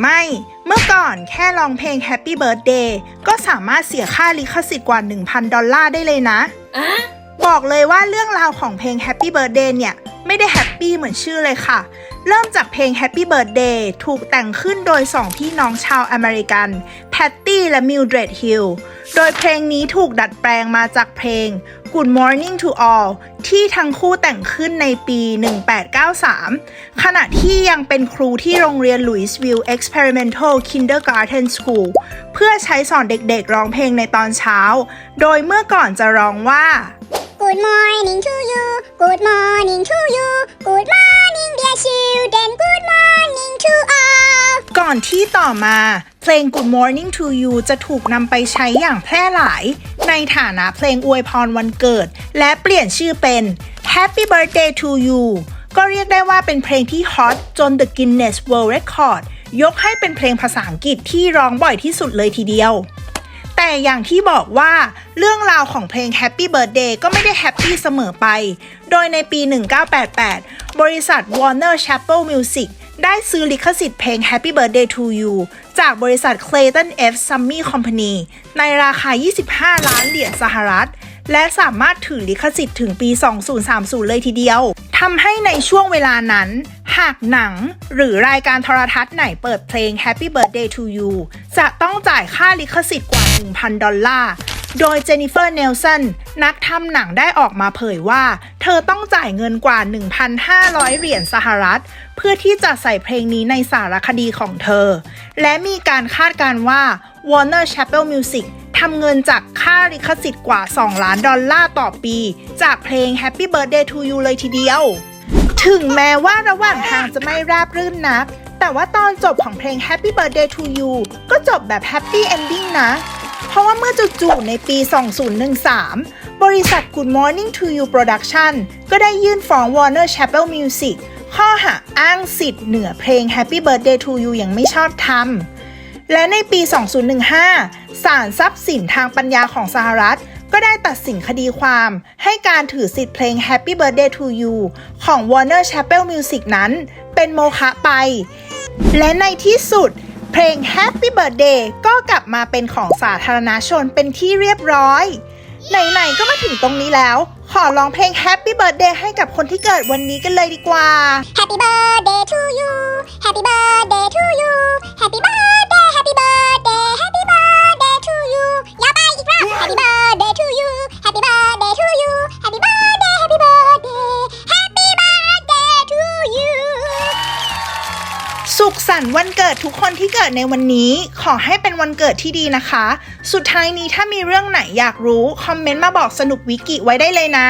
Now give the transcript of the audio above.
ไม่ เมื่อก่อนแค่ร้องเพลง Happy Birthday ก็สามารถเสียค่าลิขสิทธิ์กว่า 1,000 ดอลลาร์ได้เลยนะ บอกเลยว่าเรื่องราวของเพลง Happy Birthday เนี่ย ไม่ได้แฮปปี้เหมือนชื่อเลยค่ะ เริ่มจากเพลง Happy Birthday ถูกแต่งขึ้นโดยสองพี่น้องชาวอเมริกัน แพตตี้และมิลเดรดฮิลโดยเพลงนี้ถูกดัดแปลงมาจากเพลง Good Morning to All ที่ทั้งคู่แต่งขึ้นในปี 1893 ขณะที่ยังเป็นครูที่โรงเรียน Louisville Experimental Kindergarten School เพื่อใช้สอนเด็กๆร้องเพลงในตอนเช้า โดยเมื่อก่อนจะร้องว่า Good morning to you. Good morning to you. Good morning, dear children. Good morning to all. ก่อนที่ต่อมาเพลง Good Morning to You จะถูกนำไปใช้อย่างแพร่หลาย ในฐานะเพลงอวยพรวันเกิด และเปลี่ยนชื่อเป็น Happy Birthday to You ก็เรียกได้ว่าเป็นเพลงที่ฮอตจน The Guinness World Record ยกให้เป็นเพลงภาษาอังกฤษที่ร้องบ่อยที่สุดเลยทีเดียว แต่อย่างที่บอกว่าเรื่องราวของเพลง Happy Birthday ก็ไม่ได้แฮปปี้เสมอไป โดยในปี 1988 บริษัท Warner Chappell Music ได้ซื้อลิขสิทธิ์เพลง Happy Birthday to You จากบริษัท Clayton F. Summy Company ในราคา 25 ล้านเหรียญสหรัฐ และสามารถถือลิขสิทธิ์ถึงปี 2030 เลยทีเดียวทำให้ในช่วงเวลานั้น หากหนังหรือรายการโทรทัศน์ไหนเปิดเพลง Happy Birthday to You จะต้องจ่ายค่าลิขสิทธิ์กว่า 1,000 ดอลลาร์ โดยเจนนิเฟอร์เนลสันนักทำหนังได้ออกมาเผยว่า เธอต้องจ่ายเงินกว่า 1,500 เหรียญสหรัฐ เพื่อที่จะใส่เพลงนี้ในสารคดีของเธอ และมีการคาดการณ์ว่า Warner Chappell Music ทำเงินจากค่าลิขสิทธิ์กว่า 2 ล้านดอลลาร์ต่อปี จากเพลง Happy Birthday to You เลยทีเดียว ถึงแม้ว่าระหว่างทางจะไม่ราบรื่นนัก แต่ว่าตอนจบของเพลง Happy Birthday to You ก็จบแบบ Happy Ending นะ เพราะว่าเมื่อจู่ๆในปี 2013 บริษัท Good Morning to You Production ก็ได้ยื่นฟ้อง Warner Chappell Music ข้อหาอ้างสิทธิ์เหนือเพลง Happy Birthday to You อย่างไม่ชอบธรรม และในปี 2015 ศาลทรัพย์สินทางปัญญาของสหรัฐ ก็ได้ตัดสินคดีความ ให้การถือสิทธิ์เพลง Happy Birthday to You ของ Warner Chappell Music นั้น เป็นโมฆะไป และในที่สุด เพลง Happy Birthday ก็กลับมาเป็นของสาธารณชนเป็นที่เรียบร้อย ไหน ๆ ก็มาถึงตรงนี้แล้ว ขอร้องเพลง Happy Birthday ให้กับคนที่เกิดวันนี้กันเลยดีกว่า Happy birthday ันวันเกิดทุกคนที่เกิดในวันนี้ขอให้เป็นวันเกิดที่ดีนะคะ สุดท้ายนี้ถ้ามีเรื่องไหนอยากรู้ คอมเมนต์มาบอกสนุกวิกิไว้ได้เลยนะ